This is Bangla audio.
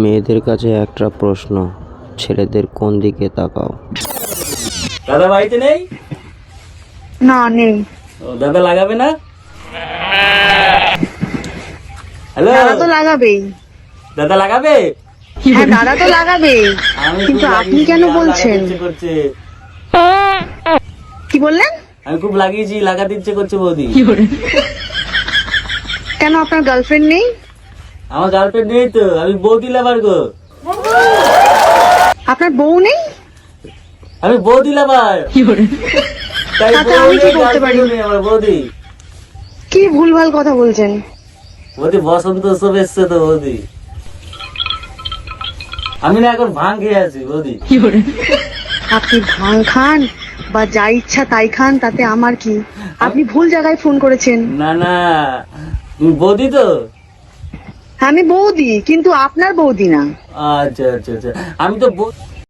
মেয়েদের কাছে একটা প্রশ্ন ছেলেদের কোন দিকে তাকাও? দাদা বাড়িতে নেই? না নেই। ও, দাদা লাগাবে না? হ্যালো? দাদা তো লাগাবেই। দাদা লাগাবে? হ্যাঁ দাদা তো লাগাবেই। কিন্তু আপনি কেন বলছেন? কি বললেন? আমি খুব লাগিয়েছি লাগাতে ইচ্ছে করছে বৌদি। কেন আপনার গার্লফ্রেন্ড নেই? আমার গার্লফ্রেন্ড নেই তো আমি বৌদি লাভার গো। আপনার বউ নেই? আমি বৌদি লাভার তাই আমি কি বৌদি করতে পারি? girlfriend নেই আমার বৌদি। কি ভুলভাল কথা বলছেন? বৌদি বসন্ত উৎসব এসছে তো বৌদি। আমি না এখন ভাঙ খেয়ে আছি বৌদি। আপনি ভাং খান বা যা ইচ্ছা তাই খান তাতে আমার কি? আপনি ভুল জায়গায় ফোন করেছেন। না না তুমি বৌদি তো। আমি বৌদি কিন্তু আপনার বৌদি না। আচ্ছা আচ্ছা আচ্ছা। আমি তো